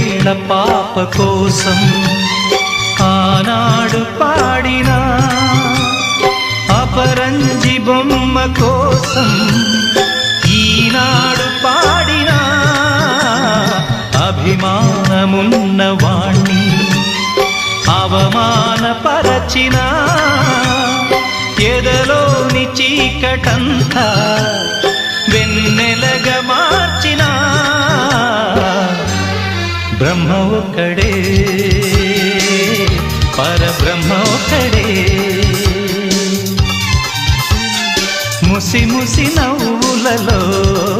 ఏళ్ళ పాప కోసం ఆనాడు పాడిన అపరంజి బొమ్మ కోసం ఈనాడు పాడిన అభిమానమున్న వాణ్ణి అవమానపరచిన ఎదలోని చీకటంతా బ్రహ్మ ఒక్కడే. పరబ్రహ్మ ఒక్కడే. ముసి ముసి నవ్వులలో